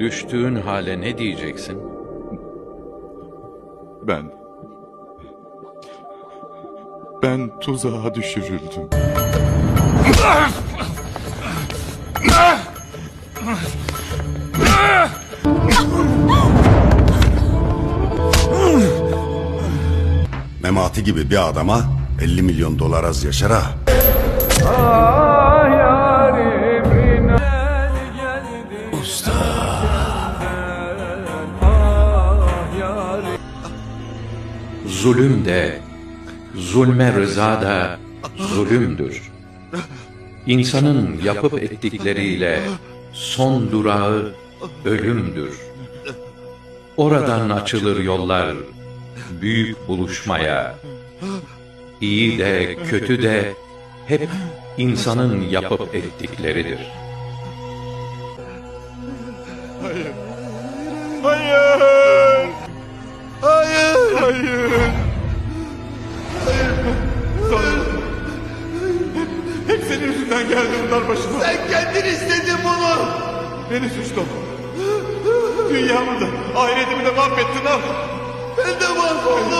Düştüğün hale ne diyeceksin? Ben... Ben tuzağa düşürüldüm. Memati gibi bir adama 50 milyon dolar az yaşar ha. Zulüm de, zulme rıza da zulümdür. İnsanın yapıp ettikleriyle son durağı ölümdür. Oradan açılır yollar büyük buluşmaya. İyi de kötü de hep insanın yapıp ettikleridir. Hayır! Hayır! Hayır! Tanrım! Hep senin yüzünden geldi bunlar başıma. Sen kendin istedin bunu. Beni suçlu. Dünyamı da, ahiretimi de mahvettin al. Ben de mahvoldum.